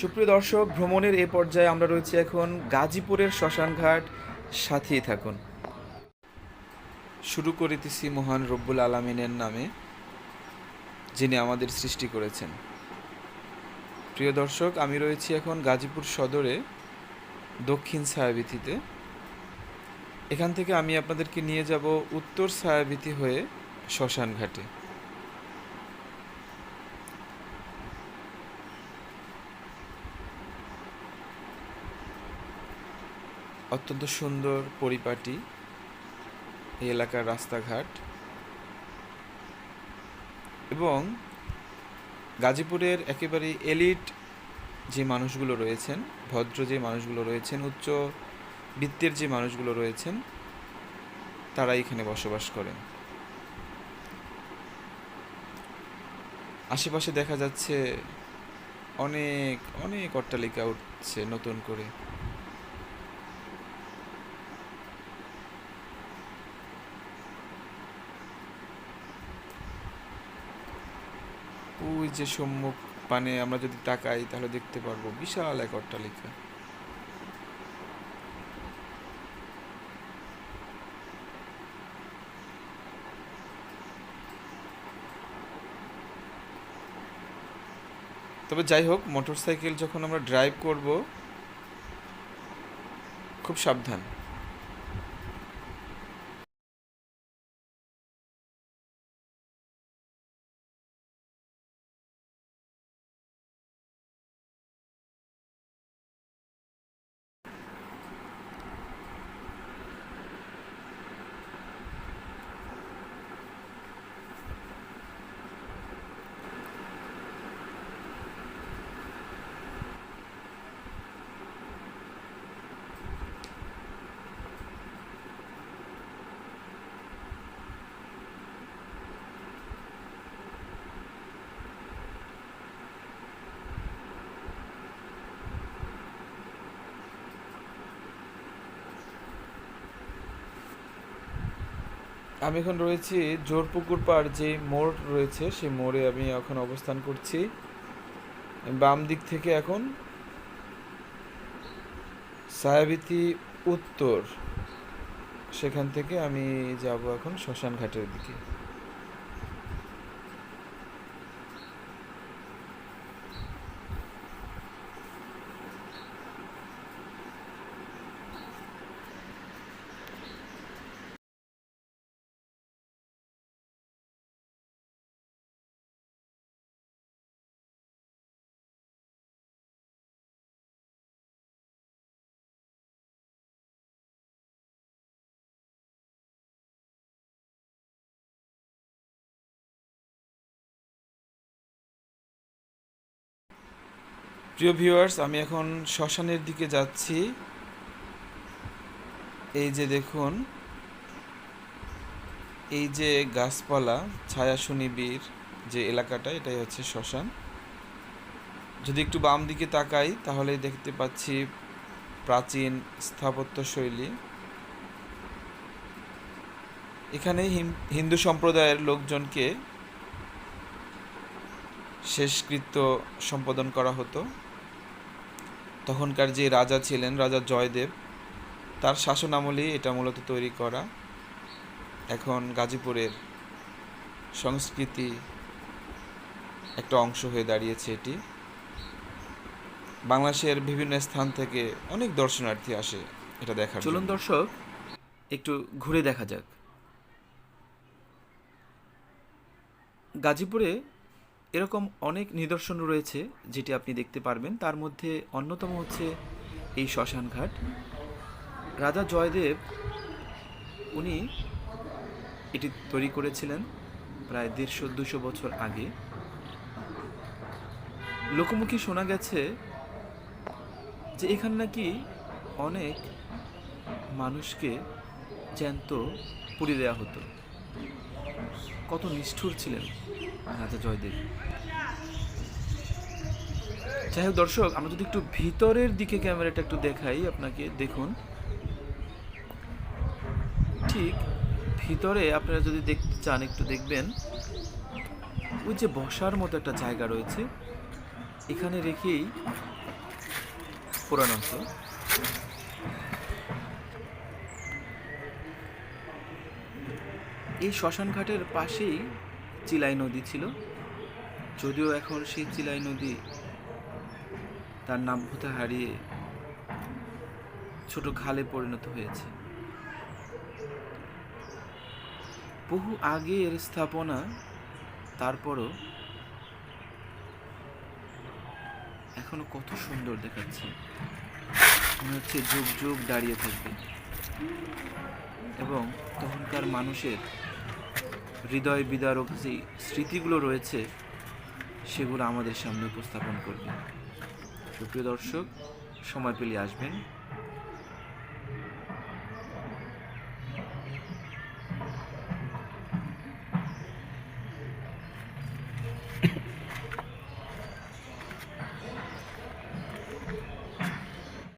সুপ্রিয় দর্শক, ভ্রমণের এ পর্যায়ে আমরা রয়েছি এখন গাজীপুরের শ্মশানঘাট। সাথেই থাকুন। শুরু করিতেছি মহান রব্বুল আলমিনের নামে, যিনি আমাদের সৃষ্টি করেছেন। প্রিয় দর্শক, আমি রয়েছি এখন গাজীপুর সদরে, দক্ষিণ ছায়াবিথিতে। এখান থেকে আমি আপনাদেরকে নিয়ে যাব উত্তর ছায়াবিথি হয়ে শ্মশানঘাটে। অত্যন্ত সুন্দর পরিপাটি এই এলাকার রাস্তাঘাট এবং গাজীপুরের একেবারে এলিট যে মানুষগুলো রয়েছেন, ভদ্র যে মানুষগুলো রয়েছেন, উচ্চ বৃত্তের যে মানুষগুলো রয়েছেন তারা এখানে বসবাস করেন। আশেপাশে দেখা যাচ্ছে অনেক অনেক অট্টালিকা উঠছে নতুন করে। ওই যে সম্মুখ পানে আমরা যদি তাকাই, তাহলে দেখতে পারব বিশাল এক অট্টালিকা। তবে যাই হোক, মোটরসাইকেল যখন আমরা ড্রাইভ করব, খুব সাবধান। আমি এখন রয়েছি জোরপুকুর পাড় যে মোড় রয়েছে, সেই মোড়ে আমি এখন অবস্থান করছি। বাম দিক থেকে এখন সায়াবিতি উত্তর। সেখান থেকে আমি যাব এখন শ্মশান ঘাটের দিকে। প্রিয় ভিউয়ার্স আমি এখন শ্মশানের দিকে যাচ্ছি। এই যে দেখুন, এই যে গাছপালা ছায়া সুনিবিড় যে এলাকাটা, এটাই হচ্ছে শ্মশান। যদি একটু বাম দিকে তাকাই তাহলে দেখতে পাচ্ছি প্রাচীন স্থাপত্য শৈলী। এখানে হিন্দু সম্প্রদায়ের লোকজনকে শেষকৃত্য সম্পাদন করা হতো। তখনকার যে রাজা ছিলেন রাজা জয়দেব তার শাসন আমলেই এটা মূলত তৈরি করা। এখন গাজীপুরের সংস্কৃতি একটা অংশ হয়ে দাঁড়িয়েছে এটি। বাংলাদেশের বিভিন্ন স্থান থেকে অনেক দর্শনার্থী আসে এটা দেখার চলুন দর্শক একটু ঘুরে দেখা যাক। গাজীপুরে এরকম অনেক নিদর্শন রয়েছে যেটি আপনি দেখতে পারবেন। তার মধ্যে অন্যতম হচ্ছে এই শ্মশান ঘাট রাজা জয়দেব, উনি এটি তৈরি করেছিলেন প্রায় দেড়শো, দুশো বছর আগে। লোকমুখী শোনা গেছে যে এখানে নাকি অনেক মানুষকে জ্যান্ত পুড়ে দেওয়া হতো। কত নিষ্ঠুর ছিলেন রাজা জয়দেব। যাই হোক, দর্শক, আমরা যদি একটু ভিতরের দিকে ক্যামেরাটা একটু দেখাই আপনাকে, দেখুন। ঠিক ভিতরে আপনারা যদি দেখতে চান একটু দেখবেন, ওই যে বসার মতো একটা জায়গা রয়েছে। এখানে রেখেই পোড়ানো হতো। এই শ্মশান ঘাটের পাশেই চিলাই নদী ছিল। যদিও এখন সেই চিলাই নদী তার নামভূতা হারিয়ে ছোট খালে পরিণত হয়েছে। বহু আগে এর স্থাপনা, তারপরও এখনও কত সুন্দর দেখাচ্ছে। মনে হচ্ছে যুগ যুগ দাঁড়িয়ে থাকবে। এবং তখনকার মানুষের হৃদয় বিদারক যে স্মৃতিগুলো রয়েছে, সেগুলো আমাদের সামনে উপস্থাপন করবে। সুপ্রিয় দর্শক সময় পেলে আসবেন।